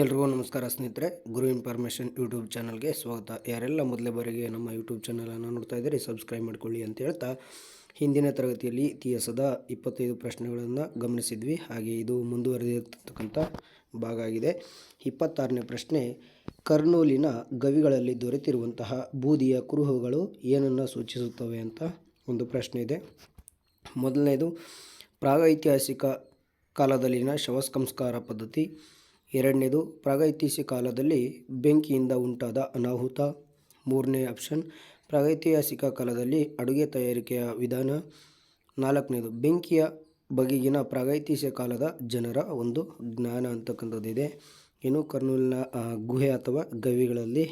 ಎಲ್ರಿಗೂ ನಮಸ್ಕಾರ ಸ್ನೇಹಿತರೆ, ಗುರು ಇನ್ಫಾರ್ಮೇಷನ್ ಯೂಟ್ಯೂಬ್ ಚಾನಲ್ಗೆ ಸ್ವಾಗತ. ಯಾರೆಲ್ಲ ಮೊದಲೇ ಬಾರಿಗೆ ನಮ್ಮ ಯೂಟ್ಯೂಬ್ ಚಾನಲನ್ನು ನೋಡ್ತಾ ಇದ್ದೀರಿ, ಸಬ್ಸ್ಕ್ರೈಬ್ ಮಾಡ್ಕೊಳ್ಳಿ ಅಂತ ಹೇಳ್ತಾ ಹಿಂದಿನ ತರಗತಿಯಲ್ಲಿ ಇತಿಹಾಸದ ಇಪ್ಪತ್ತೈದು ಪ್ರಶ್ನೆಗಳನ್ನು ಗಮನಿಸಿದ್ವಿ. ಹಾಗೆ ಇದು ಮುಂದುವರೆದಿರ್ತಕ್ಕಂಥ ಭಾಗ ಆಗಿದೆ. ಇಪ್ಪತ್ತಾರನೇ ಪ್ರಶ್ನೆ, ಕರ್ನೂಲಿನ ಗವಿಗಳಲ್ಲಿ ದೊರೆತಿರುವಂತಹ ಬೂದಿಯ ಕುರುಹುಗಳು ಏನನ್ನು ಸೂಚಿಸುತ್ತವೆ ಅಂತ ಒಂದು ಪ್ರಶ್ನೆ ಇದೆ. ಮೊದಲನೇದು, ಪ್ರಾಗೈತಿಹಾಸಿಕ ಕಾಲದಲ್ಲಿನ ಶವ ಸಂಸ್ಕಾರ ಪದ್ಧತಿ ಎರಡನೇದು ಪ್ರಾಗೈತಿಹಾಸಿಕ ಕಾಲದಲ್ಲಿ ಬೆಂಕಿಯಿಂದ ಉಂಟಾದ ಅನಾಹುತ. ಮೂರನೇ ಆಪ್ಷನ್ ಪ್ರಾಗೈತಿಹಾಸಿಕ ಕಾಲದಲ್ಲಿ ಅಡುಗೆ ತಯಾರಿಕೆಯ ವಿಧಾನ. ನಾಲ್ಕನೇದು, ಬೆಂಕಿಯ ಬಗೆಗಿನ ಪ್ರಾಗೈತಿಹಾಸಿಕ ಕಾಲದ ಜನರ ಒಂದು ಜ್ಞಾನ ಅಂತಕ್ಕಂಥದ್ದಿದೆ. ಏನು ಕರ್ನೂಲಿನ ಗುಹೆ ಅಥವಾ ಗವಿಗಳಲ್ಲಿ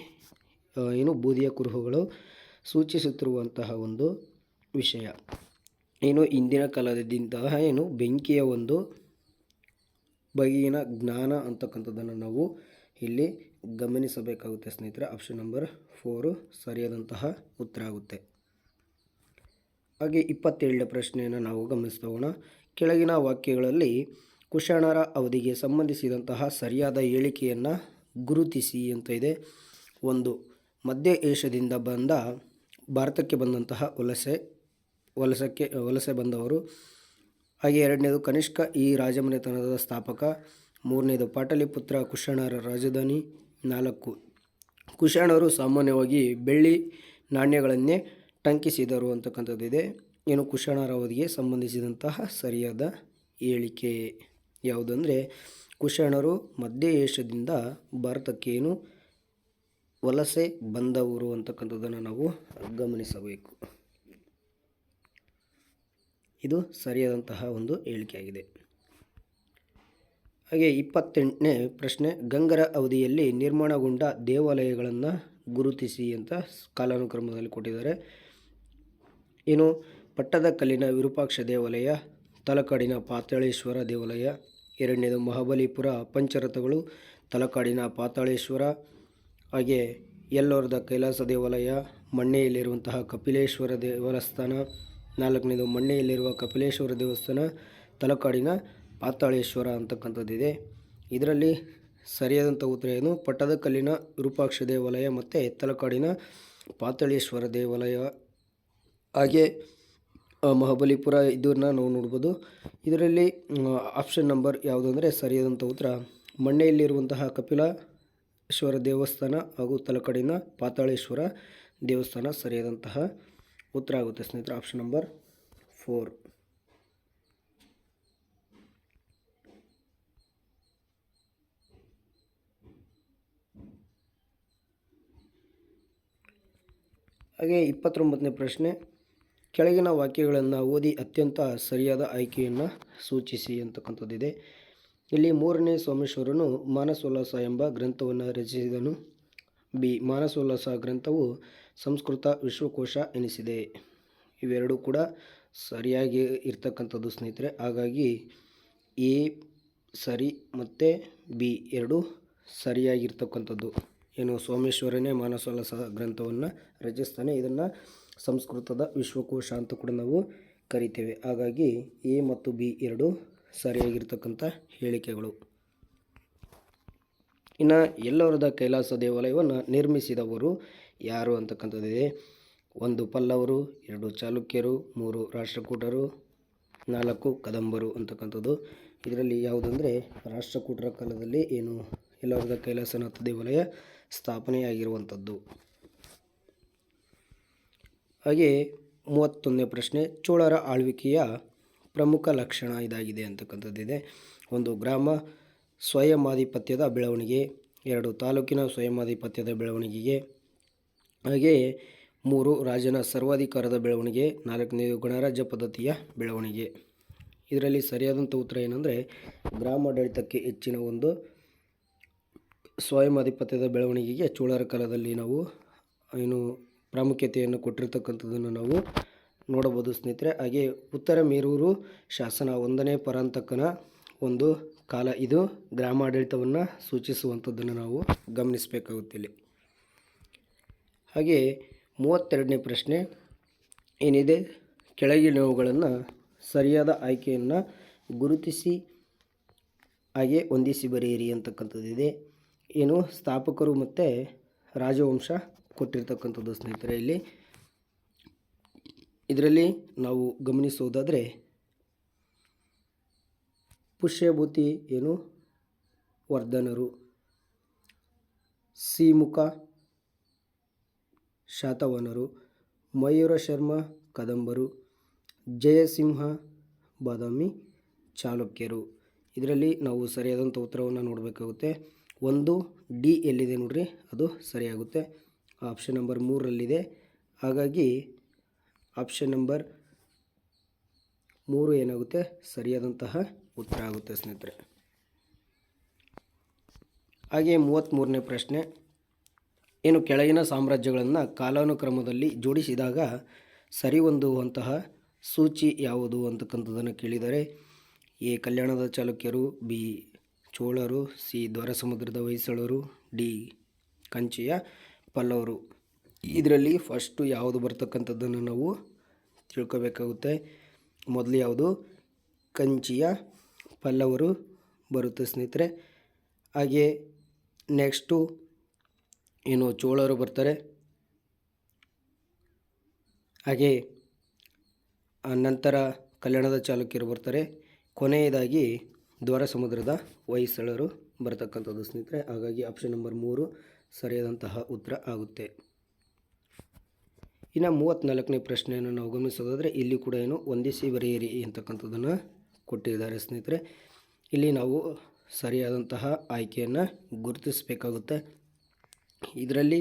ಏನು ಬೂದಿಯ ಕುರುಹುಗಳು ಸೂಚಿಸುತ್ತಿರುವಂತಹ ಒಂದು ವಿಷಯ. ಏನು, ಇಂದಿನ ಕಾಲದಿಂತಹ ಏನು ಬೆಂಕಿಯ ಒಂದು ಬಗೆಗಿನ ಜ್ಞಾನ ಅಂತಕ್ಕಂಥದ್ದನ್ನು ನಾವು ಇಲ್ಲಿ ಗಮನಿಸಬೇಕಾಗುತ್ತೆ ಸ್ನೇಹಿತರೆ. ಆಪ್ಷನ್ ನಂಬರ್ ಫೋರು ಸರಿಯಾದಂತಹ ಉತ್ತರ ಆಗುತ್ತೆ. ಹಾಗೆ ಇಪ್ಪತ್ತೇಳನೇ ಪ್ರಶ್ನೆಯನ್ನು ನಾವು ಗಮನಿಸ್ತೋಣ ಕೆಳಗಿನ ವಾಕ್ಯಗಳಲ್ಲಿ ಕುಶಾಣರ ಅವಧಿಗೆ ಸಂಬಂಧಿಸಿದಂತಹ ಸರಿಯಾದ ಹೇಳಿಕೆಯನ್ನು ಗುರುತಿಸಿ ಅಂತ ಇದೆ. ಒಂದು, ಮಧ್ಯ ಏಷ್ಯಾದಿಂದ ಬಂದ, ಭಾರತಕ್ಕೆ ಬಂದಂತಹ ವಲಸೆ, ವಲಸಕ್ಕೆ, ವಲಸೆ ಬಂದವರು ಹಾಗೆ ಎರಡನೇದು ಕನಿಷ್ಕ ಈ ರಾಜಮನೆತನದ ಸ್ಥಾಪಕ, ಮೂರನೇದು ಪಾಟಲಿಪುತ್ರ ಕುಶಾಣರ ರಾಜಧಾನಿ, ನಾಲ್ಕು, ಕುಶಾಣರು ಸಾಮಾನ್ಯವಾಗಿ ಬೆಳ್ಳಿ ನಾಣ್ಯಗಳನ್ನೇ ಟಂಕಿಸಿದರು ಅಂತಕ್ಕಂಥದ್ದಿದೆ. ಏನು ಕುಶಾಣರ ಅವಧಿಗೆ ಸಂಬಂಧಿಸಿದಂತಹ ಸರಿಯಾದ ಹೇಳಿಕೆ ಯಾವುದಂದರೆ, ಕುಶಾಣರು ಮಧ್ಯ ಏಷ್ಯಾದಿಂದ ಭಾರತಕ್ಕೆ ಏನು ವಲಸೆ ಬಂದವರು ಅಂತಕ್ಕಂಥದ್ದನ್ನು ನಾವು ಗಮನಿಸಬೇಕು. ಇದು ಸರಿಯಾದಂತಹ ಒಂದು ಹೇಳಿಕೆಯಾಗಿದೆ. ಹಾಗೆ ಇಪ್ಪತ್ತೆಂಟನೇ ಪ್ರಶ್ನೆ, ಗಂಗರ ಅವಧಿಯಲ್ಲಿ ನಿರ್ಮಾಣಗೊಂಡ ದೇವಾಲಯಗಳನ್ನು ಗುರುತಿಸಿ ಅಂತ ಕಾಲಾನುಕ್ರಮದಲ್ಲಿ ಕೊಟ್ಟಿದ್ದಾರೆ. ಏನು? ಪಟ್ಟದಕಲ್ಲಿನ ವಿರೂಪಾಕ್ಷ ದೇವಾಲಯ, ತಲಕಾಡಿನ ಪಾತಾಳೇಶ್ವರ ದೇವಾಲಯ, ಎರಡನೇದು ಮಹಾಬಲಿಪುರ ಪಂಚರಥಗಳು, ತಲಕಾಡಿನ ಪಾತಾಳೇಶ್ವರ, ಹಾಗೆ ಎಲ್ಲೋರದ ಕೈಲಾಸ ದೇವಾಲಯ, ಮಣ್ಣೆಯಲ್ಲಿರುವಂತಹ ಕಪಿಲೇಶ್ವರ ದೇವಸ್ಥಾನ ನಾಲ್ಕನೇದು ಮಣ್ಣೆಯಲ್ಲಿರುವ ಕಪಿಲೇಶ್ವರ ದೇವಸ್ಥಾನ, ತಲಕಾಡಿನ ಪಾತಾಳೇಶ್ವರ ಅಂತಕ್ಕಂಥದ್ದಿದೆ. ಇದರಲ್ಲಿ ಸರಿಯಾದಂಥ ಉತ್ತರ ಏನು? ಪಟ್ಟದಕಲ್ಲಿನ ವಿರೂಪಾಕ್ಷ ದೇವಾಲಯ ಮತ್ತು ತಲಕಾಡಿನ ಪಾತಾಳೇಶ್ವರ ದೇವಾಲಯ. ಹಾಗೆ ಮಹಾಬಲಿಪುರ ಇದನ್ನು ನಾವು ನೋಡ್ಬೋದು. ಇದರಲ್ಲಿ ಆಪ್ಷನ್ ನಂಬರ್ ಯಾವುದು ಅಂದರೆ ಸರಿಯಾದಂಥ ಉತ್ತರ. ಮಣ್ಣೆಯಲ್ಲಿರುವಂತಹ ಕಪಿಲೇಶ್ವರ ದೇವಸ್ಥಾನ ಹಾಗೂ ತಲಕಾಡಿನ ಪಾತಾಳೇಶ್ವರ ದೇವಸ್ಥಾನ ಸರಿಯಾದಂತಹ ಉತ್ತರ ಆಗುತ್ತೆ ಸ್ನೇಹಿತರೆ ಆಪ್ಷನ್ ನಂಬರ್ ಫೋರ್ ಹಾಗೆ ಇಪ್ಪತ್ತೊಂಬತ್ತನೇ ಪ್ರಶ್ನೆ, ಕೆಳಗಿನ ವಾಕ್ಯಗಳನ್ನು ಓದಿ ಅತ್ಯಂತ ಸರಿಯಾದ ಆಯ್ಕೆಯನ್ನು ಸೂಚಿಸಿ ಅಂತಕ್ಕಂಥದ್ದಿದೆ. ಇಲ್ಲಿ ಮೂರನೇ ಸೋಮೇಶ್ವರನು ಮಾನಸೋಲ್ಲಾಸ ಎಂಬ ಗ್ರಂಥವನ್ನು ರಚಿಸಿದನು. ಬಿ, ಮಾನಸೋಲ್ಲಾಸ ಗ್ರಂಥವು ಸಂಸ್ಕೃತ ವಿಶ್ವಕೋಶ ಎನಿಸಿದೆ. ಇವೆರಡೂ ಕೂಡ ಸರಿಯಾಗಿ ಇರ್ತಕ್ಕಂಥದ್ದು ಸ್ನೇಹಿತರೆ. ಹಾಗಾಗಿ ಎ, ಸರಿ ಮತ್ತು ಬಿ ಎರಡು ಸರಿಯಾಗಿರ್ತಕ್ಕಂಥದ್ದು. ಏನು ಸೋಮೇಶ್ವರನೇ ಮಾನಸೋಲ್ಲಾಸ ಗ್ರಂಥವನ್ನು ರಚಿಸ್ತಾನೆ. ಇದನ್ನು ಸಂಸ್ಕೃತದ ವಿಶ್ವಕೋಶ ಅಂತ ಕೂಡ ನಾವು ಕರಿತೇವೆ. ಹಾಗಾಗಿ ಎ ಮತ್ತು ಬಿ ಎರಡು ಸರಿಯಾಗಿರ್ತಕ್ಕಂಥ ಹೇಳಿಕೆಗಳು. ಇನ್ನು ಎಲ್ಲವರದ ಕೈಲಾಸ ದೇವಾಲಯವನ್ನು ನಿರ್ಮಿಸಿದವರು ಯಾರು ಅಂತಕ್ಕಂಥದ್ದಿದೆ ಒಂದು ಪಲ್ಲವರು, ಎರಡು ಚಾಲುಕ್ಯರು, ಮೂರು ರಾಷ್ಟ್ರಕೂಟರು, ನಾಲ್ಕು ಕದಂಬರು ಅಂತಕ್ಕಂಥದ್ದು. ಇದರಲ್ಲಿ ಯಾವುದಂದರೆ ರಾಷ್ಟ್ರಕೂಟರ ಕಾಲದಲ್ಲಿ ಏನು ಎಲ್ಲವರದ ಕೈಲಾಸನಾಥ ದೇವಾಲಯ ಸ್ಥಾಪನೆಯಾಗಿರುವಂಥದ್ದು. ಹಾಗೆ ಮೂವತ್ತೊಂದನೇ ಪ್ರಶ್ನೆ, ಚೋಳರ ಆಳ್ವಿಕೆಯ ಪ್ರಮುಖ ಲಕ್ಷಣ ಇದಾಗಿದೆ ಅಂತಕ್ಕಂಥದ್ದಿದೆ ಒಂದು ಗ್ರಾಮ ಸ್ವಯಮಾಧಿಪತ್ಯದ ಬೆಳವಣಿಗೆ, ಎರಡು ತಾಲೂಕಿನ ಸ್ವಯಮಾಧಿಪತ್ಯದ ಬೆಳವಣಿಗೆಗೆ ಹಾಗೆಯೇ ಮೂರು ರಾಜನ ಸರ್ವಾಧಿಕಾರದ ಬೆಳವಣಿಗೆ ನಾಲ್ಕನೇದು ಗಣರಾಜ್ಯ ಪದ್ಧತಿಯ ಬೆಳವಣಿಗೆ. ಇದರಲ್ಲಿ ಸರಿಯಾದಂಥ ಉತ್ತರ ಏನಂದರೆ, ಗ್ರಾಮಾಡಳಿತಕ್ಕೆ ಹೆಚ್ಚಿನ ಒಂದು ಸ್ವಯಂ ಆಧಿಪತ್ಯದ ಬೆಳವಣಿಗೆಗೆ ಚೋಳರ ಕಾಲದಲ್ಲಿ ನಾವು ಏನು ಪ್ರಾಮುಖ್ಯತೆಯನ್ನು ಕೊಟ್ಟಿರ್ತಕ್ಕಂಥದ್ದನ್ನು ನಾವು ನೋಡಬಹುದು ಸ್ನೇಹಿತರೆ. ಹಾಗೆ ಉತ್ತರ ಮೇರೂರು ಶಾಸನ ಒಂದನೇ ಪರಾಂತಕನ ಒಂದು ಕಾಲ ಇದು. ಗ್ರಾಮಾಡಳಿತವನ್ನು ಸೂಚಿಸುವಂಥದ್ದನ್ನು ನಾವು ಗಮನಿಸಬೇಕಾಗುತ್ತೆ ಇಲ್ಲಿ. ಹಾಗೆ ಮೂವತ್ತೆರಡನೇ ಪ್ರಶ್ನೆ ಏನಿದೆ? ಕೆಳಗಿನವುಗಳನ್ನು ಸರಿಯಾದ ಆಯ್ಕೆಯನ್ನು ಗುರುತಿಸಿ, ಹಾಗೆ ಹೊಂದಿಸಿ ಬರೆಯಿರಿ ಅಂತಕ್ಕಂಥದ್ದಿದೆ. ಏನು? ಸ್ಥಾಪಕರು ಮತ್ತು ರಾಜವಂಶ ಕೊಟ್ಟಿರ್ತಕ್ಕಂಥದ್ದು ಸ್ನೇಹಿತರೆ ಇಲ್ಲಿ. ಇದರಲ್ಲಿ ನಾವು ಗಮನಿಸೋದಾದರೆ, ಪುಷ್ಯಭೂತಿ ಏನು? ವರ್ಧನರು. ಸಿಮುಖ ಶಾತವಾಹನರು ಮಯೂರ ಶರ್ಮ, ಕದಂಬರು, ಜಯಸಿಂಹ, ಬಾದಾಮಿ ಚಾಲುಕ್ಯರು. ಇದರಲ್ಲಿ ನಾವು ಸರಿಯಾದಂಥ ಉತ್ತರವನ್ನು ನೋಡಬೇಕಾಗುತ್ತೆ. ಒಂದು, ಡಿ ಎಲ್ಲಿದೆ ನೋಡ್ರಿ? ಅದು ಸರಿಯಾಗುತ್ತೆ. ಆಪ್ಷನ್ ನಂಬರ್ ಮೂರರಲ್ಲಿದೆ ಹಾಗಾಗಿ ಆಪ್ಷನ್ ನಂಬರ್ ಮೂರು ಏನಾಗುತ್ತೆ? ಸರಿಯಾದಂತಹ ಉತ್ತರ ಆಗುತ್ತೆ ಸ್ನೇಹಿತರೆ. ಹಾಗೆ ಮೂವತ್ತ್ಮೂರನೇ ಪ್ರಶ್ನೆ. ಏನು ಕೆಳಗಿನ ಸಾಮ್ರಾಜ್ಯಗಳನ್ನು ಕಾಲಾನುಕ್ರಮದಲ್ಲಿ ಜೋಡಿಸಿದಾಗ ಸರಿಹೊಂದುವಂತಹ ಸೂಚಿ ಯಾವುದು ಅಂತಕ್ಕಂಥದ್ದನ್ನು ಕೇಳಿದರೆ, ಎ. ಕಲ್ಯಾಣದ ಚಾಲುಕ್ಯರು, ಬಿ. ಚೋಳರು, ಸಿ. ದ್ವಾರಸಮುದ್ರದ ಹೊಯ್ಸಳರು, ಡಿ. ಕಂಚಿಯ ಪಲ್ಲವರು. ಇದರಲ್ಲಿ ಫಸ್ಟು ಯಾವುದು ಬರ್ತಕ್ಕಂಥದ್ದನ್ನು ನಾವು ತಿಳ್ಕೊಬೇಕಾಗುತ್ತೆ. ಮೊದಲು ಯಾವುದು? ಕಂಚಿಯ ಪಲ್ಲವರು ಬರುತ್ತೆ ಸ್ನೇಹಿತರೆ. ಹಾಗೆ ನೆಕ್ಸ್ಟು ಏನು ಚೋಳರು ಬರ್ತಾರೆ. ಹಾಗೆ ನಂತರ ಕಲ್ಯಾಣದ ಚಾಲುಕ್ಯರು ಬರ್ತಾರೆ. ಕೊನೆಯದಾಗಿ ದ್ವಾರ ಸಮುದ್ರದ ಹೊಯ್ಸಳರು ಬರತಕ್ಕಂಥದ್ದು ಸ್ನೇಹಿತರೆ. ಹಾಗಾಗಿ ಆಪ್ಷನ್ ನಂಬರ್ ಮೂರು ಸರಿಯಾದಂತಹ ಉತ್ತರ ಆಗುತ್ತೆ. ಇನ್ನು ಮೂವತ್ತ್ನಾಲ್ಕನೇ ಪ್ರಶ್ನೆಯನ್ನು ನಾವು ಗಮನಿಸೋದಾದರೆ ಇಲ್ಲಿ ಕೂಡ ಏನು ಹೊಂದಿಸಿ ಬರೆಯಿರಿ ಅಂತಕ್ಕಂಥದ್ದನ್ನು ಕೊಟ್ಟಿದ್ದಾರೆ ಸ್ನೇಹಿತರೆ. ಇಲ್ಲಿ ನಾವು ಸರಿಯಾದಂತಹ ಆಯ್ಕೆಯನ್ನು ಗುರುತಿಸಬೇಕಾಗುತ್ತೆ. ಇದರಲ್ಲಿ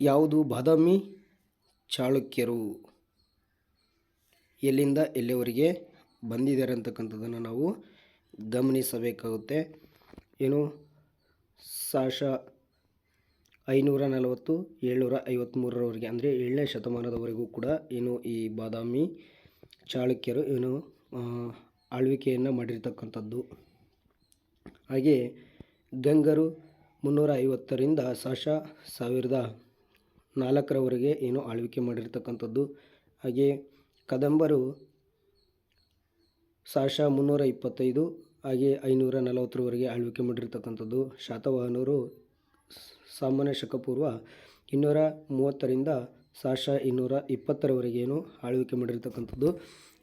ಯಾವುದು ಬಾದಾಮಿ ಚಾಳುಕ್ಯರು. ಎಲ್ಲಿಂದ ಎಲ್ಲಿವರೆಗೆ ಬಂದಿದ್ದಾರೆ ಅಂತಕ್ಕಂಥದ್ದನ್ನು ನಾವು ಗಮನಿಸಬೇಕಾಗುತ್ತೆ. ಏನು? ಸಾಶ ಐನೂರ ನಲವತ್ತು, ಏಳ್ನೂರ ಐವತ್ತ್ಮೂರರವರೆಗೆ ಅಂದರೆ ಏಳನೇ ಶತಮಾನದವರೆಗೂ ಕೂಡ ಏನು ಈ ಬಾದಾಮಿ ಚಾಳುಕ್ಯರು ಏನು ಆಳ್ವಿಕೆಯನ್ನು ಮಾಡಿರ್ತಕ್ಕಂಥದ್ದು. ಹಾಗೆ ಗಂಗರು ಮುನ್ನೂರ ಐವತ್ತರಿಂದ ಸಾಶ ಸಾವಿರದ ನಾಲ್ಕರವರೆಗೆ ಏನು ಆಳ್ವಿಕೆ ಮಾಡಿರ್ತಕ್ಕಂಥದ್ದು. ಹಾಗೆ ಕದಂಬರು ಸಾಶ ಮುನ್ನೂರ ಇಪ್ಪತ್ತೈದು ಹಾಗೆ ಐನೂರ ನಲವತ್ತರವರೆಗೆ ಆಳ್ವಿಕೆ ಮಾಡಿರ್ತಕ್ಕಂಥದ್ದು. ಶಾತವಾಹನರು ಸಾಮಾನ್ಯ ಶಕಪೂರ್ವ ಇನ್ನೂರ ಮೂವತ್ತರಿಂದ ಸಾಶ ಇನ್ನೂರ ಇಪ್ಪತ್ತರವರೆಗೇನು ಆಳ್ವಿಕೆ ಮಾಡಿರ್ತಕ್ಕಂಥದ್ದು.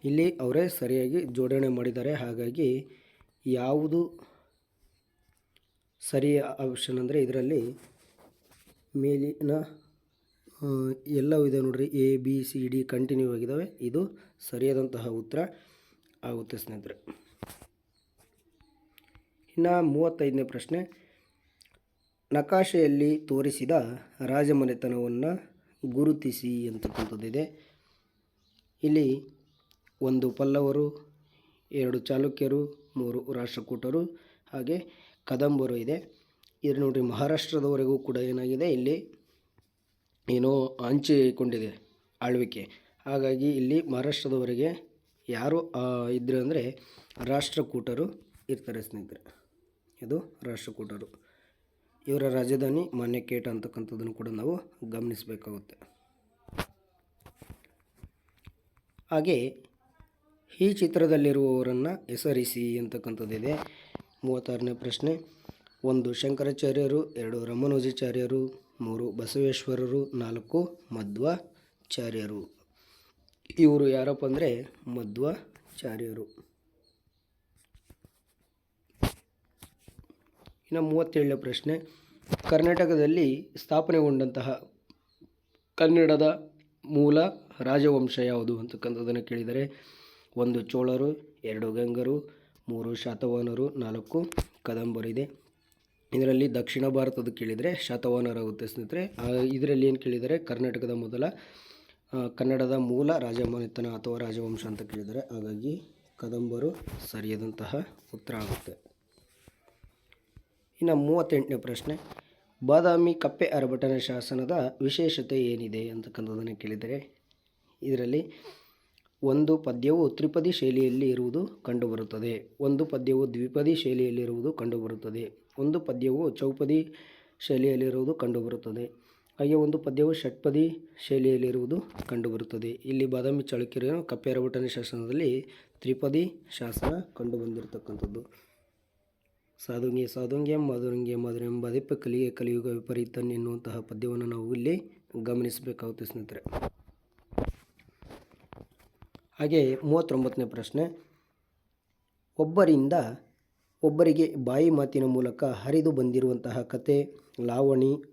ಇಲ್ಲಿ ಅವರೇ ಸರಿಯಾಗಿ ಜೋಡಣೆ ಮಾಡಿದ್ದಾರೆ. ಹಾಗಾಗಿ ಯಾವುದು ಸರಿ ಆಪ್ಷನ್ ಅಂದರೆ ಇದರಲ್ಲಿ ಮೇಲಿನ ಎಲ್ಲ ಇದೆ ನೋಡ್ರಿ. A, B, C, D continue ಆಗಿದ್ದಾವೆ ಇದು ಸರಿಯಾದಂತಹ ಉತ್ತರ ಆಗುತ್ತೆ ಸ್ನೇಹಿತರೆ. ಇನ್ನು ಮೂವತ್ತೈದನೇ ಪ್ರಶ್ನೆ. ನಕಾಶೆಯಲ್ಲಿ ತೋರಿಸಿದ ರಾಜಮನೆತನವನ್ನು ಗುರುತಿಸಿ ಅಂತಕ್ಕಂಥದ್ದಿದೆ ಇಲ್ಲಿ ಒಂದು ಪಲ್ಲವರು, ಎರಡು ಚಾಲುಕ್ಯರು, ಮೂರು ರಾಷ್ಟ್ರಕೂಟರು, ಹಾಗೆ ಕದಂಬರು ಇದೆ. ಇದು ನೋಡಿರಿ ಮಹಾರಾಷ್ಟ್ರದವರೆಗೂ ಕೂಡ ಏನಾಗಿದೆ? ಇಲ್ಲಿ ಏನೋ ಹಂಚಿಕೊಂಡಿದೆ ಆಳ್ವಿಕೆ. ಹಾಗಾಗಿ ಇಲ್ಲಿ ಮಹಾರಾಷ್ಟ್ರದವರೆಗೆ ಯಾರು ಇದ್ದರು ಅಂದರೆ ರಾಷ್ಟ್ರಕೂಟರು ಇರ್ತಾರೆ ಸ್ನೇಹಿತರೆ. ಇದು ರಾಷ್ಟ್ರಕೂಟರು. ಇವರ ರಾಜಧಾನಿ ಮಾನ್ಯಕೇಟ ಅಂತಕ್ಕಂಥದ್ದನ್ನು ಕೂಡ ನಾವು ಗಮನಿಸಬೇಕಾಗುತ್ತೆ. ಹಾಗೆ ಈ ಚಿತ್ರದಲ್ಲಿರುವವರನ್ನು ಹೆಸರಿಸಿ ಅಂತಕ್ಕಂಥದ್ದಿದೆ. ಮೂವತ್ತಾರನೇ ಪ್ರಶ್ನೆ. ಒಂದು ಶಂಕರಾಚಾರ್ಯರು, ಎರಡು ರಮಣೋಜಾಚಾರ್ಯರು, ಮೂರು ಬಸವೇಶ್ವರರು, ನಾಲ್ಕು ಮಧ್ವಾಚಾರ್ಯರು. ಇವರು ಯಾರಪ್ಪ ಅಂದರೆ ಮಧ್ವಾಚಾರ್ಯರು. ಇನ್ನು ಮೂವತ್ತೇಳನೇ ಪ್ರಶ್ನೆ. ಕರ್ನಾಟಕದಲ್ಲಿ ಸ್ಥಾಪನೆಗೊಂಡಂತಹ ಕನ್ನಡದ ಮೂಲ ರಾಜವಂಶ ಯಾವುದು ಅಂತಕ್ಕಂಥದ್ದನ್ನು ಕೇಳಿದರೆ, ಒಂದು ಚೋಳರು, ಎರಡು ಗಂಗರು ಮೂರು ಶಾತವಾಹನರು ನಾಲ್ಕು ಕದಂಬರಿದೆ. ಇದರಲ್ಲಿ ದಕ್ಷಿಣ ಭಾರತದ ಕೇಳಿದರೆ ಶಾತವಾಹನರಾಗುತ್ತೆ ಸ್ನೇಹಿತರೆ. ಇದರಲ್ಲಿ ಏನು ಕೇಳಿದರೆ ಕರ್ನಾಟಕದ ಮೊದಲ ಕನ್ನಡದ ಮೂಲ ರಾಜಮನೆತನ ಅಥವಾ ರಾಜವಂಶ ಅಂತ ಕೇಳಿದರೆ ಹಾಗಾಗಿ ಕದಂಬರು ಸರಿಯಾದಂತಹ ಉತ್ತರ ಆಗುತ್ತೆ. ಇನ್ನು ಮೂವತ್ತೆಂಟನೇ ಪ್ರಶ್ನೆ. ಬಾದಾಮಿ ಕಪ್ಪೆ ಅರಭಟನ ಶಾಸನದ ವಿಶೇಷತೆ ಏನಿದೆ ಅಂತಕ್ಕಂಥದ್ದನ್ನು ಕೇಳಿದರೆ, ಇದರಲ್ಲಿ ಒಂದು ಪದ್ಯವು ತ್ರಿಪದಿ ಶೈಲಿಯಲ್ಲಿ ಇರುವುದು ಕಂಡುಬರುತ್ತದೆ. ಒಂದು ಪದ್ಯವು ದ್ವಿಪದಿ ಶೈಲಿಯಲ್ಲಿರುವುದು ಕಂಡುಬರುತ್ತದೆ. ಒಂದು ಪದ್ಯವು ಚೌಪದಿ ಶೈಲಿಯಲ್ಲಿರುವುದು ಕಂಡುಬರುತ್ತದೆ. ಹಾಗೆ ಒಂದು ಪದ್ಯವು ಷಟ್ಪದಿ ಶೈಲಿಯಲ್ಲಿರುವುದು ಕಂಡುಬರುತ್ತದೆ. ಇಲ್ಲಿ ಬಾದಾಮಿ ಚಾಳುಕ್ಯರು ಕಪ್ಪೆರಬಟನ ಶಾಸನದಲ್ಲಿ ತ್ರಿಪದಿ ಶಾಸನ ಕಂಡುಬಂದಿರತಕ್ಕಂಥದ್ದು. ಸಾಧುಂಗೆ ಸಾಧುಂಗೆ ಮಧುರಂಗೆ ಎಂಬ ಬದಿಪ್ಪ ಕಲಿಗೆ ಕಲಿಯುಗ ವಿಪರೀತನ್ ಎನ್ನುವಂತಹ ಪದ್ಯವನ್ನು ನಾವು ಇಲ್ಲಿ ಗಮನಿಸಬೇಕಾಗುತ್ತೆ ಸ್ನೇಹಿತರೆ. ಹಾಗೆ ಮೂವತ್ತೊಂಬತ್ತನೇ ಪ್ರಶ್ನೆ. ಒಬ್ಬರಿಂದ ಒಬ್ಬರಿಗೆ ಬಾಯಿ ಮಾತಿನ ಮೂಲಕ ಹರಿದು ಬಂದಿರುವಂತಹ ಕತೆ, ಲಾವಣಿ,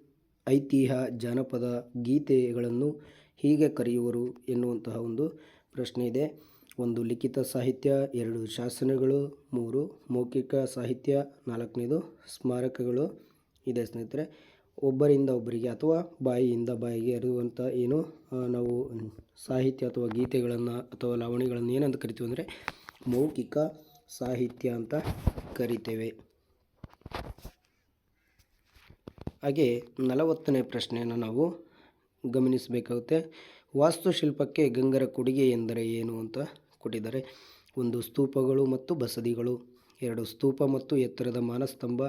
ಐತಿಹ್ಯ, ಜಾನಪದ, ಗೀತೆಗಳನ್ನು ಹೀಗೆ ಕರೆಯುವರು ಎನ್ನುವಂತಹ ಒಂದು ಪ್ರಶ್ನೆ ಇದೆ. ಒಂದು ಲಿಖಿತ ಸಾಹಿತ್ಯ, ಎರಡು ಶಾಸನಗಳು, ಮೂರು ಮೌಖಿಕ ಸಾಹಿತ್ಯ, ನಾಲ್ಕನೇದು ಸ್ಮಾರಕಗಳು ಇದೆ ಸ್ನೇಹಿತರೆ. ಒಬ್ಬರಿಂದ ಒಬ್ಬರಿಗೆ ಅಥವಾ ಬಾಯಿಯಿಂದ ಬಾಯಿಗೆ ಹರಿಯುವಂಥ ಏನು ನಾವು ಸಾಹಿತ್ಯ ಅಥವಾ ಗೀತೆಗಳನ್ನು ಅಥವಾ ಲಾವಣಿಗಳನ್ನು ಏನಂತ ಕರಿತೀವಿ ಅಂದರೆ ಮೌಖಿಕ ಸಾಹಿತ್ಯ ಅಂತ ಕರಿತೇವೆ. ಹಾಗೆ ನಲವತ್ತನೇ ಪ್ರಶ್ನೆಯನ್ನು ನಾವು ಗಮನಿಸಬೇಕಾಗುತ್ತೆ. ವಾಸ್ತುಶಿಲ್ಪಕ್ಕೆ ಗಂಗರ ಕೊಡುಗೆ ಎಂದರೆ ಏನು ಅಂತ ಕೊಟ್ಟಿದ್ದಾರೆ. ಒಂದು ಸ್ತೂಪಗಳು ಮತ್ತು ಬಸದಿಗಳು, ಎರಡು ಸ್ತೂಪ ಮತ್ತು ಎತ್ತರದ ಮಾನಸ್ತಂಭ,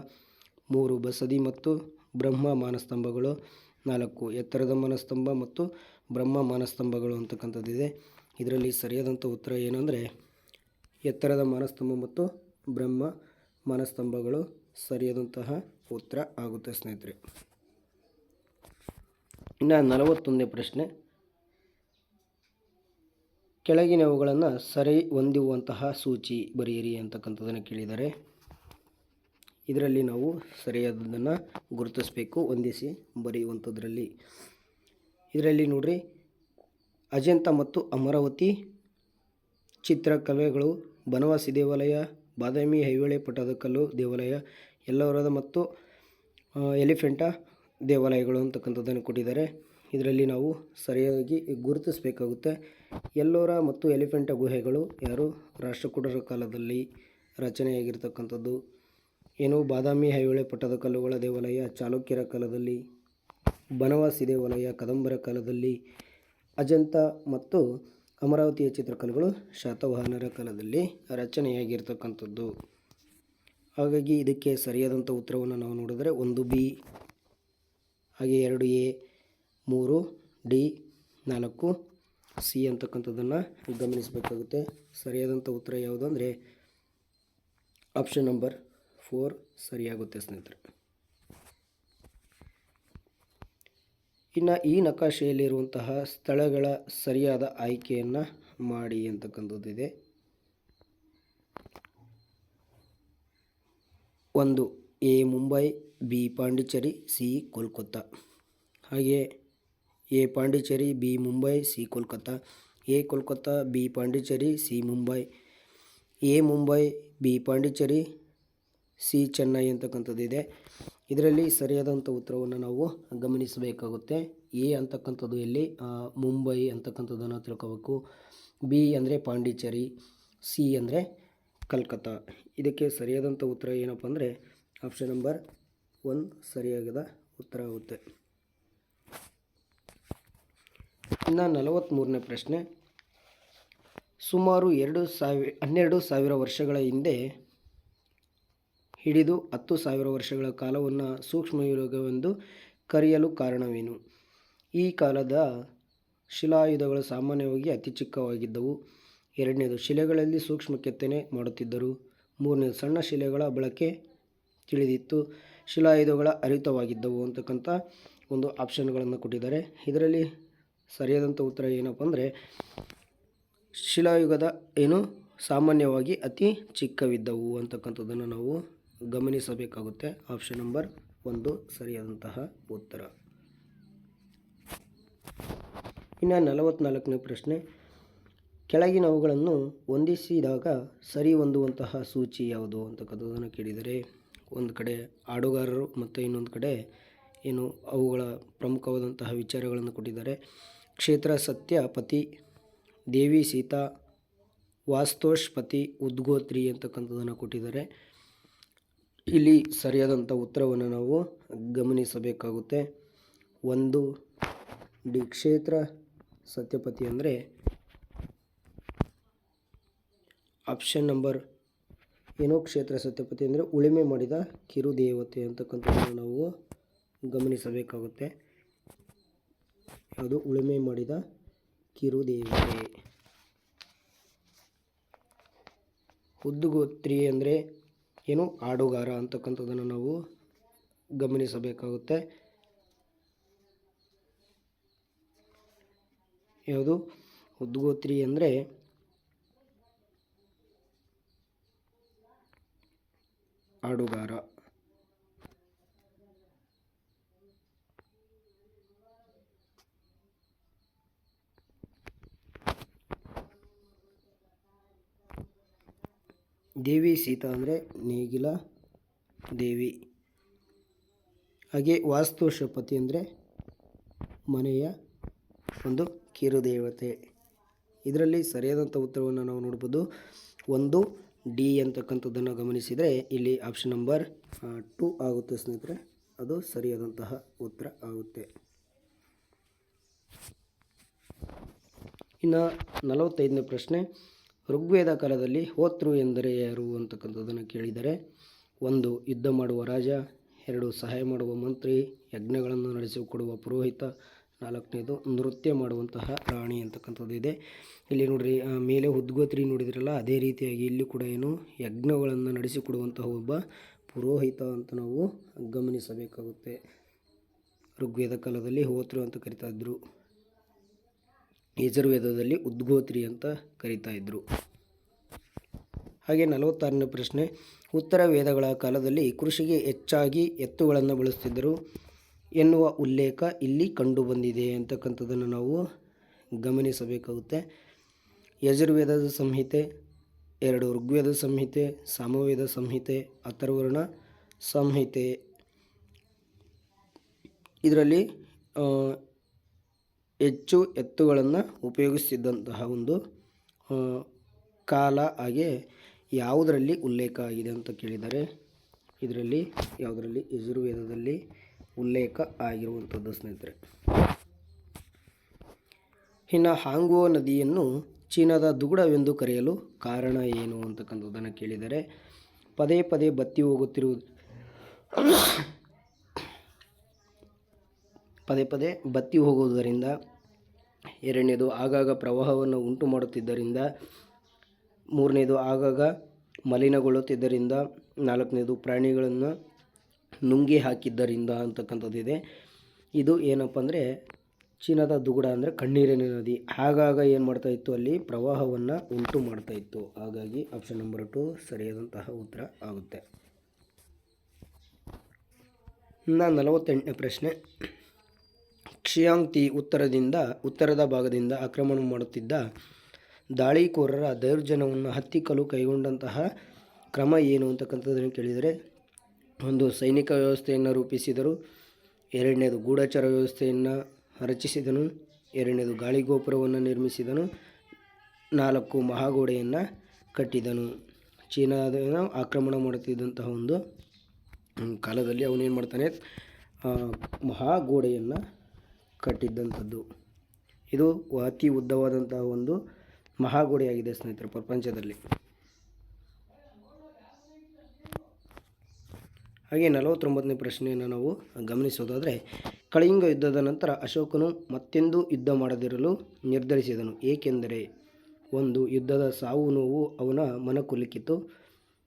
ಮೂರು ಬಸದಿ ಮತ್ತು ಬ್ರಹ್ಮ ಮಾನಸ್ತಂಭಗಳು, ನಾಲ್ಕು ಎತ್ತರದ ಮಾನಸ್ತಂಭ ಮತ್ತು ಬ್ರಹ್ಮ ಮಾನಸ್ತಂಭಗಳು ಅಂತಕ್ಕಂಥದ್ದಿದೆ. ಇದರಲ್ಲಿ ಸರಿಯಾದಂಥ ಉತ್ತರ ಏನಂದರೆ, ಎತ್ತರದ ಮಾನಸ್ತಂಭ ಮತ್ತು ಬ್ರಹ್ಮ ಮಾನಸ್ತಂಭಗಳು ಸರಿಯಾದಂತಹ ಉತ್ತರ ಆಗುತ್ತೆ ಸ್ನೇಹಿತರೆ. ಇನ್ನು ನಲವತ್ತೊಂದನೇ ಪ್ರಶ್ನೆ. ಕೆಳಗಿನವುಗಳನ್ನು ಸರಿ ಹೊಂದುವಂತಹ ಸೂಚಿ ಬರೆಯಿರಿ ಅಂತಕ್ಕಂಥದ್ದನ್ನು ಕೇಳಿದ್ದಾರೆ ಇದರಲ್ಲಿ ನಾವು ಸರಿಯಾದದನ್ನು ಗುರುತಿಸಬೇಕು. ಹೊಂದಿಸಿ, ಬರೆಯುವಂಥದ್ರಲ್ಲಿ. ಇದರಲ್ಲಿ ನೋಡ್ರಿ, ಅಜಂತ ಮತ್ತು ಅಮರಾವತಿ ಚಿತ್ರಕಲೆಗಳು, ಬನವಾಸಿ ದೇವಾಲಯ, ಬಾದಾಮಿ ಐಹೊಳೆ ಪಟ್ಟದಕಲ್ಲು ದೇವಾಲಯ ಎಲ್ಲವರದ ಮತ್ತು ಎಲಿಫೆಂಟ ದೇವಾಲಯಗಳು ಅಂತಕ್ಕಂಥದ್ದನ್ನು ಕೊಟ್ಟಿದ್ದಾರೆ. ಇದರಲ್ಲಿ ನಾವು ಸರಿಯಾಗಿ ಗುರುತಿಸಬೇಕಾಗುತ್ತೆ. ಎಲ್ಲೋರ ಮತ್ತು ಎಲಿಫೆಂಟ ಗುಹೆಗಳು ಯಾರು? ರಾಷ್ಟ್ರಕೂಟರ ಕಾಲದಲ್ಲಿ ರಚನೆಯಾಗಿರ್ತಕ್ಕಂಥದ್ದು. ಏನು ಬಾದಾಮಿ ಐಹೊಳೆ ಪಟ್ಟದಕಲ್ಲುಗಳ ದೇವಾಲಯ, ಚಾಲುಕ್ಯರ ಕಾಲದಲ್ಲಿ ಬನವಾಸಿ ದೇವಾಲಯ, ಕದಂಬರ ಕಾಲದಲ್ಲಿ ಅಜಂತ ಮತ್ತು ಅಮರಾವತಿಯ ಚಿತ್ರಕಲೆಗಳು ಶಾತವಾಹನರ ಕಾಲದಲ್ಲಿ ರಚನೆಯಾಗಿರ್ತಕ್ಕಂಥದ್ದು. ಹಾಗಾಗಿ ಇದಕ್ಕೆ ಸರಿಯಾದಂಥ ಉತ್ತರವನ್ನು ನಾವು ನೋಡಿದರೆ ಒಂದು ಬಿ, ಹಾಗೆ ಎರಡು ಎ, ಮೂರು ಡಿ, ನಾಲ್ಕು ಸಿ ಅಂತಕ್ಕಂಥದ್ದನ್ನು ಗಮನಿಸಬೇಕಾಗುತ್ತೆ. ಸರಿಯಾದಂಥ ಉತ್ತರ ಯಾವುದು ಅಂದರೆ ಆಪ್ಷನ್ ನಂಬರ್ ಫೋರ್ ಸರಿಯಾಗುತ್ತೆ ಸ್ನೇಹಿತರೆ. ಇನ್ನು ಈ ನಕಾಶೆಯಲ್ಲಿರುವಂತಹ ಸ್ಥಳಗಳ ಸರಿಯಾದ ಆಯ್ಕೆಯನ್ನು ಮಾಡಿ ಅಂತಕ್ಕಂಥದ್ದಿದೆ. ಒಂದು, A Mumbai, B Pondicherry, C Kolkata. ಹಾಗೆ A Pondicherry, B Mumbai, C Kolkata. A Kolkata, B Pondicherry, C Mumbai. A Mumbai, B Pondicherry C Chennai ಅಂತಕ್ಕಂಥದ್ದಿದೆ ಇದರಲ್ಲಿ ಸರಿಯಾದಂಥ ಉತ್ತರವನ್ನು ನಾವು ಗಮನಿಸಬೇಕಾಗುತ್ತೆ. ಎ ಅಂತಕ್ಕಂಥದ್ದು ಇಲ್ಲಿ ಮುಂಬೈ ಅಂತಕ್ಕಂಥದ್ದನ್ನು ತಿಳ್ಕೋಬೇಕು. ಬಿ ಅಂದರೆ ಪಾಂಡಿಚೇರಿ, ಸಿ ಅಂದರೆ ಕಲ್ಕತ್ತಾ. ಇದಕ್ಕೆ ಸರಿಯಾದಂಥ ಉತ್ತರ ಏನಪ್ಪ ಅಂದರೆ ಆಪ್ಷನ್ ನಂಬರ್ ಒನ್ ಸರಿಯಾಗದ ಉತ್ತರ ಆಗುತ್ತೆ. ಇನ್ನು ನಲವತ್ತ್ಮೂರನೇ ಪ್ರಶ್ನೆ. ಸುಮಾರು ಎರಡು ಸಾವಿರ, ಹನ್ನೆರಡು ಸಾವಿರ ವರ್ಷಗಳ ಹಿಂದೆ ಹಿಡಿದು ಹತ್ತು ಸಾವಿರ ವರ್ಷಗಳ ಕಾಲವನ್ನು ಸೂಕ್ಷ್ಮಯುಗವೆಂದು ಕರೆಯಲು ಕಾರಣವೇನು? ಈ ಕಾಲದ ಶಿಲಾಯುಧಗಳು ಸಾಮಾನ್ಯವಾಗಿ ಅತಿ ಚಿಕ್ಕವಾಗಿದ್ದವು. ಎರಡನೇದು, ಶಿಲೆಗಳಲ್ಲಿ ಸೂಕ್ಷ್ಮ ಕೆತ್ತನೆ ಮಾಡುತ್ತಿದ್ದರು. ಮೂರನೇದು, ಸಣ್ಣ ಶಿಲೆಗಳ ಬಳಕೆ ತಿಳಿದಿತ್ತು. ಶಿಲಾಯುಧಗಳ ಅರಿತವಾಗಿದ್ದವು ಅಂತಕ್ಕಂಥ ಒಂದು ಆಪ್ಷನ್ಗಳನ್ನು ಕೊಟ್ಟಿದ್ದಾರೆ. ಇದರಲ್ಲಿ ಸರಿಯಾದಂಥ ಉತ್ತರ ಏನಪ್ಪ ಅಂದರೆ, ಶಿಲಾಯುಗದ ಏನು ಸಾಮಾನ್ಯವಾಗಿ ಅತಿ ಚಿಕ್ಕವಿದ್ದವು ಅಂತಕ್ಕಂಥದ್ದನ್ನು ನಾವು ಗಮನಿಸಬೇಕಾಗುತ್ತೆ. ಆಪ್ಷನ್ ನಂಬರ್ ಒಂದು, ಸರಿಯಾದಂತಹ ಉತ್ತರ. ಇನ್ನು ನಲವತ್ತ್ನಾಲ್ಕನೇ ಪ್ರಶ್ನೆ. ಕೆಳಗಿನವುಗಳನ್ನು ಹೊಂದಿಸಿದಾಗ ಸರಿ ಹೊಂದುವಂತಹ ಸೂಚಿ ಯಾವುದು ಅಂತಕ್ಕಂಥದ್ದನ್ನು ಕೇಳಿದರೆ, ಒಂದು ಕಡೆ ಹಾಡುಗಾರರು ಮತ್ತು ಇನ್ನೊಂದು ಕಡೆ ಏನು ಅವುಗಳ ಪ್ರಮುಖವಾದಂತಹ ವಿಚಾರಗಳನ್ನು ಕೊಟ್ಟಿದ್ದಾರೆ. ಕ್ಷೇತ್ರ ಸತ್ಯ ಪತಿ, ದೇವಿ ಸೀತಾ ವಾಸ್ತೋಷ್ಪತಿ ಉದ್ಗೋತ್ರಿ ಅಂತಕ್ಕಂಥದ್ದನ್ನು ಕೊಟ್ಟಿದ್ದಾರೆ. ಇಲ್ಲಿ ಸರಿಯಾದಂಥ ಉತ್ತರವನ್ನು ನಾವು ಗಮನಿಸಬೇಕಾಗುತ್ತೆ. ಒಂದು, ಡಿ ಕ್ಷೇತ್ರ ಸತ್ಯಪತಿ ಅಂದರೆ ಆಪ್ಷನ್ ನಂಬರ್ ಏನೋ ಕ್ಷೇತ್ರ ಸತ್ಯಪತಿ ಅಂದರೆ ಉಳಿಮೆ ಮಾಡಿದ ಕಿರುದೇವತೆ ಅಂತಕ್ಕಂಥದ್ದನ್ನು ನಾವು ಗಮನಿಸಬೇಕಾಗುತ್ತೆ. ಅದು ಉಳುಮೆ ಮಾಡಿದ ಕಿರುದೇವತೆ. ಹುದ್ದುಗೋತ್ರಿ ಅಂದರೆ ಏನು ಆಡುಗಾರ ಅಂತಕ್ಕಂಥದ್ದನ್ನು ನಾವು ಗಮನಿಸಬೇಕಾಗುತ್ತೆ. ಯಾವುದು? ಉದ್ಗೋತ್ರಿ ಅಂದರೆ ಆಡುಗಾರ. ದೇವಿ ಸೀತಾ ಅಂದರೆ ನೇಗಿಲ ದೇವಿ. ಹಾಗೆ ವಾಸ್ತು ಶಪತಿ ಅಂದರೆ ಮನೆಯ ಒಂದು ಕಿರುದೇವತೆ. ಇದರಲ್ಲಿ ಸರಿಯಾದಂಥ ಉತ್ತರವನ್ನು ನಾವು ನೋಡ್ಬೋದು. ಒಂದು ಡಿ ಅಂತಕ್ಕಂಥದ್ದನ್ನು ಗಮನಿಸಿದರೆ ಇಲ್ಲಿ ಆಪ್ಷನ್ ನಂಬರ್ ಟು ಆಗುತ್ತೆ ಸ್ನೇಹಿತರೆ. ಅದು ಸರಿಯಾದಂತಹ ಉತ್ತರ ಆಗುತ್ತೆ. ಇನ್ನು ನಲವತ್ತೈದನೇ ಪ್ರಶ್ನೆ. ಋಗ್ವೇದ ಕಾಲದಲ್ಲಿ ಹೋತೃ ಎಂದರೆ ಯಾರು ಅಂತಕ್ಕಂಥದ್ದನ್ನು ಕೇಳಿದರೆ, ಒಂದು, ಯುದ್ಧ ಮಾಡುವ ರಾಜ, ಎರಡು, ಸಹಾಯ ಮಾಡುವ ಮಂತ್ರಿ, ಯಜ್ಞಗಳನ್ನು ನಡೆಸಿಕೊಡುವ ಪುರೋಹಿತ, ನಾಲ್ಕನೇದು, ನೃತ್ಯ ಮಾಡುವಂತಹ ರಾಣಿ ಅಂತಕ್ಕಂಥದ್ದು ಇದೆ. ಇಲ್ಲಿ ನೋಡ್ರಿ ಮೇಲೆ ಉದ್ಗೋತ್ರಿ ನೋಡಿದ್ರಲ್ಲ, ಅದೇ ರೀತಿಯಾಗಿ ಇಲ್ಲಿ ಕೂಡ ಏನು ಯಜ್ಞಗಳನ್ನು ನಡೆಸಿಕೊಡುವಂತಹ ಒಬ್ಬ ಪುರೋಹಿತ ಅಂತ ನಾವು ಗಮನಿಸಬೇಕಾಗುತ್ತೆ. ಋಗ್ವೇದ ಕಾಲದಲ್ಲಿ ಹೋತ್ರು ಅಂತ ಕರಿತಾ ಇದ್ರು. ಯಜುರ್ವೇದದಲ್ಲಿ ಉದ್ಗೋತ್ರಿ ಅಂತ ಕರೀತಾ ಇದ್ರು. ಹಾಗೆ ನಲವತ್ತಾರನೇ ಪ್ರಶ್ನೆ, ಉತ್ತರ ವೇದಗಳ ಕಾಲದಲ್ಲಿ ಕೃಷಿಗೆ ಹೆಚ್ಚಾಗಿ ಎತ್ತುಗಳನ್ನು ಬಳಸ್ತಿದ್ದರು ಎನ್ನುವ ಉಲ್ಲೇಖ ಇಲ್ಲಿ ಕಂಡುಬಂದಿದೆ ಅಂತಕ್ಕಂಥದ್ದನ್ನು ನಾವು ಗಮನಿಸಬೇಕಾಗುತ್ತೆ. ಯಜುರ್ವೇದದ ಸಂಹಿತೆ, ಎರಡು ಋಗ್ವೇದ ಸಂಹಿತೆ, ಸಾಮವೇದ ಸಂಹಿತೆ, ಅಥರ್ವರ್ಣ ಸಂಹಿತೆ. ಇದರಲ್ಲಿ ಹೆಚ್ಚು ಎತ್ತುಗಳನ್ನು ಉಪಯೋಗಿಸ್ತಿದ್ದಂತಹ ಒಂದು ಕಾಲ ಹಾಗೆ ಯಾವುದರಲ್ಲಿ ಉಲ್ಲೇಖ ಆಗಿದೆ ಅಂತ ಕೇಳಿದರೆ, ಇದರಲ್ಲಿ ಯಾವುದರಲ್ಲಿ? ಯಜುರ್ವೇದದಲ್ಲಿ ಉಲ್ಲೇಖ ಆಗಿರುವಂಥದ್ದು ಸ್ನೇಹಿತರೆ. ಇನ್ನು ಹಾಂಗುವ ನದಿಯನ್ನು ಚೀನಾದ ದುಗುಡವೆಂದು ಕರೆಯಲು ಕಾರಣ ಏನು ಅಂತಕ್ಕಂಥದ್ದನ್ನು ಕೇಳಿದರೆ, ಪದೇ ಪದೇ ಬತ್ತಿ ಹೋಗುತ್ತಿರುವುದು ಪದೇ ಪದೇ ಬತ್ತಿ ಹೋಗುವುದರಿಂದ, ಎರಡನೇದು ಆಗಾಗ ಪ್ರವಾಹವನ್ನು ಉಂಟು ಮಾಡುತ್ತಿದ್ದರಿಂದ ಮೂರನೇದು ಆಗಾಗ ಮಲಿನಗೊಳ್ಳುತ್ತಿದ್ದರಿಂದ, ನಾಲ್ಕನೇದು ಪ್ರಾಣಿಗಳನ್ನು ನುಂಗಿ ಹಾಕಿದ್ದರಿಂದ ಅಂತಕ್ಕಂಥದ್ದಿದೆ. ಇದು ಏನಪ್ಪ ಅಂದರೆ, ಚೀನಾದ ದುಗುಡ ಅಂದರೆ ಕಣ್ಣೀರಿನ ನದಿ. ಆಗಾಗ ಏನು ಮಾಡ್ತಾ ಇತ್ತು ಅಲ್ಲಿ? ಪ್ರವಾಹವನ್ನು ಉಂಟು ಮಾಡ್ತಾ ಇತ್ತು ಹಾಗಾಗಿ ಆಪ್ಷನ್ ನಂಬರ್ ಟು ಸರಿಯಾದಂತಹ ಉತ್ತರ ಆಗುತ್ತೆ. ಇನ್ನು ನಲವತ್ತೆಂಟನೇ ಪ್ರಶ್ನೆ. ಕ್ಷಿಯಾಂಗ್ತಿ ಉತ್ತರದಿಂದ, ಉತ್ತರದ ಭಾಗದಿಂದ ಆಕ್ರಮಣ ಮಾಡುತ್ತಿದ್ದ ದಾಳಿಕೋರರ ದೌರ್ಜನ್ಯವನ್ನು ಹತ್ತಿಕ್ಕಲು ಕೈಗೊಂಡಂತಹ ಕ್ರಮ ಏನು ಅಂತಕ್ಕಂಥದ್ದನ್ನು ಕೇಳಿದರೆ, ಒಂದು ಸೈನಿಕ ವ್ಯವಸ್ಥೆಯನ್ನು ರೂಪಿಸಿದರು, ಎರಡನೇದು ಗೂಢಚರ ವ್ಯವಸ್ಥೆಯನ್ನು ರಚಿಸಿದನು, ಎರಡನೇದು ಗಾಳಿಗೋಪುರವನ್ನು ನಿರ್ಮಿಸಿದನು, ನಾಲ್ಕು ಮಹಾಗೋಡೆಯನ್ನು ಕಟ್ಟಿದನು. ಚೀನಾದ ಆಕ್ರಮಣ ಮಾಡುತ್ತಿದ್ದಂತಹ ಒಂದು ಕಾಲದಲ್ಲಿ ಅವನೇನು ಮಾಡ್ತಾನೆ ಮಹಾಗೋಡೆಯನ್ನು ಕಟ್ಟಿದ್ದಂಥದ್ದು ಇದು ಅತಿ ಉದ್ದವಾದಂತಹ ಒಂದು ಮಹಾಗೋಡೆಯಾಗಿದೆ ಸ್ನೇಹಿತರೆ ಪ್ರಪಂಚದಲ್ಲಿ. ಹಾಗೆ ನಲವತ್ತೊಂಬತ್ತನೇ ಪ್ರಶ್ನೆಯನ್ನು ನಾವು ಗಮನಿಸೋದಾದರೆ, ಕಳಿಂಗ ಯುದ್ಧದ ನಂತರ ಅಶೋಕನು ಮತ್ತೆಂದೂ ಯುದ್ಧ ಮಾಡದಿರಲು ನಿರ್ಧರಿಸಿದನು. ಏಕೆಂದರೆ ಒಂದು ಯುದ್ಧದ ಸಾವು ನೋವು ಅವನ ಮನಕುಲುಕಿತು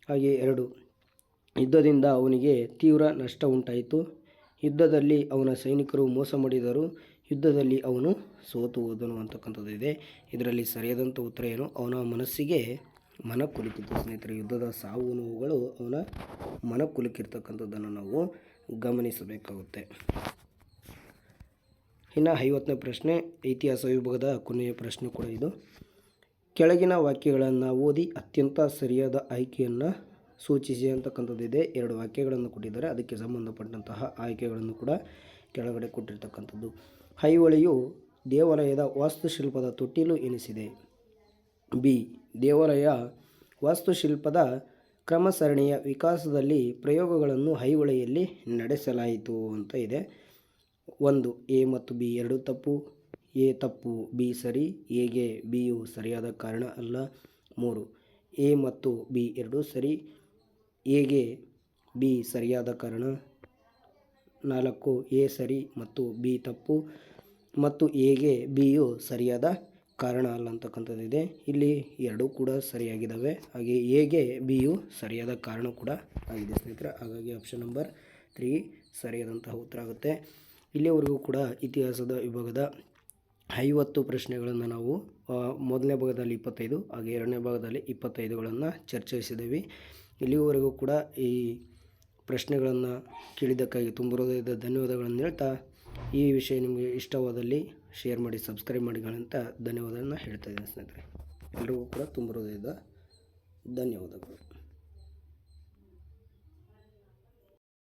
ಹಾಗೆ ಎರಡು, ಯುದ್ಧದಿಂದ ಅವನಿಗೆ ತೀವ್ರ ನಷ್ಟ ಉಂಟಾಯಿತು. ಯುದ್ಧದಲ್ಲಿ ಅವನ ಸೈನಿಕರು ಮೋಸ ಮಾಡಿದರು. ಯುದ್ಧದಲ್ಲಿ ಅವನು ಸೋತು ಹೋದನು ಅಂತಕ್ಕಂಥದ್ದು ಇದೆ. ಇದರಲ್ಲಿ ಸರಿಯಾದಂಥ ಉತ್ತರ ಏನು? ಅವನ ಮನಸ್ಸಿಗೆ ಮನ ಕುಲುಕಿತ್ತು ಸ್ನೇಹಿತರೆ. ಯುದ್ಧದ ಸಾವು ನೋವುಗಳು ಅವನ ಮನ ಕುಲುಕಿರ್ತಕ್ಕಂಥದ್ದನ್ನು ನಾವು ಗಮನಿಸಬೇಕಾಗುತ್ತೆ. ಇನ್ನು ಐವತ್ತನೇ ಪ್ರಶ್ನೆ, ಇತಿಹಾಸ ವಿಭಾಗದ ಕೊನೆಯ ಪ್ರಶ್ನೆ ಕೂಡ ಇದು. ಕೆಳಗಿನ ವಾಕ್ಯಗಳನ್ನು ಓದಿ ಅತ್ಯಂತ ಸರಿಯಾದ ಆಯ್ಕೆಯನ್ನು ಸೂಚಿಸಿ ಅಂತಕ್ಕಂಥದ್ದಿದೆ ಎರಡು ವಾಕ್ಯಗಳನ್ನು ಕೊಟ್ಟಿದ್ದಾರೆ. ಅದಕ್ಕೆ ಸಂಬಂಧಪಟ್ಟಂತಹ ಆಯ್ಕೆಗಳನ್ನು ಕೂಡ ಕೆಳಗಡೆ ಕೊಟ್ಟಿರ್ತಕ್ಕಂಥದ್ದು. ಐಹೊಳೆಯು ದೇವಾಲಯದ ವಾಸ್ತುಶಿಲ್ಪದ ತೊಟ್ಟಿಲು ಎನಿಸಿದೆ. ಬಿ. ದೇವಾಲಯ ವಾಸ್ತುಶಿಲ್ಪದ ಕ್ರಮಸರಣಿಯ ವಿಕಾಸದಲ್ಲಿ ಪ್ರಯೋಗಗಳನ್ನು ಐಹೊಳೆಯಲ್ಲಿ ನಡೆಸಲಾಯಿತು ಅಂತ ಇದೆ. ಒಂದು, ಎ ಮತ್ತು ಬಿ ಎರಡು ತಪ್ಪು, ಎ ತಪ್ಪು, ಬಿ ಸರಿ, ಎಗೆ, ಬಿಯು ಸರಿಯಾದ ಕಾರಣ ಅಲ್ಲ. ಮೂರು, ಎ ಮತ್ತು ಬಿ ಎರಡೂ ಸರಿ ಎಗೆ, ಬಿ ಸರಿಯಾದ ಕಾರಣ, ನಾಲ್ಕು ಎ ಸರಿ ಮತ್ತು ಬಿ ತಪ್ಪು ಮತ್ತು ಎಗೆ, ಬಿಯು ಸರಿಯಾದ ಕಾರಣ ಅಲ್ಲ ಅಂತಕ್ಕಂಥದ್ದಿದೆ. ಇಲ್ಲಿ ಎರಡೂ ಕೂಡ ಸರಿಯಾಗಿದ್ದಾವೆ ಹಾಗೆ ಎಗೆ, ಬಿಯು ಸರಿಯಾದ ಕಾರಣ ಕೂಡ ಆಗಿದೆ ಸ್ನೇಹಿತರೆ. ಹಾಗಾಗಿ ಆಪ್ಷನ್ ನಂಬರ್ ತ್ರೀ ಸರಿಯಾದಂತಹ ಉತ್ತರ ಆಗುತ್ತೆ. ಇಲ್ಲಿಯವರೆಗೂ ಕೂಡ ಇತಿಹಾಸದ ವಿಭಾಗದ ಐವತ್ತು ಪ್ರಶ್ನೆಗಳನ್ನು ನಾವು ಮೊದಲನೇ ಭಾಗದಲ್ಲಿ ಇಪ್ಪತ್ತೈದು, ಹಾಗೆ ಎರಡನೇ ಭಾಗದಲ್ಲಿ ಇಪ್ಪತ್ತೈದುಗಳನ್ನು ಚರ್ಚಿಸಿದ್ದೀವಿ ಇಲ್ಲಿವರೆಗೂ ಕೂಡ ಈ ಪ್ರಶ್ನೆಗಳನ್ನು ಕೇಳಿದ್ದಕ್ಕಾಗಿ ತುಂಬ ಹೃದಯದ ಧನ್ಯವಾದಗಳನ್ನು ಹೇಳ್ತಾ, ಈ ವಿಷಯ ನಿಮಗೆ ಇಷ್ಟವಾದಲ್ಲಿ ಶೇರ್ ಮಾಡಿ ಸಬ್ಸ್ಕ್ರೈಬ್ ಮಾಡಿ ಅಂತ ಧನ್ಯವಾದವನ್ನು ಹೇಳ್ತಾ ಇದ್ದೀನಿ ಸ್ನೇಹಿತರೆ. ಎಲ್ರಿಗೂ ಕೂಡ ತುಂಬ ಹೃದಯದ ಧನ್ಯವಾದಗಳು.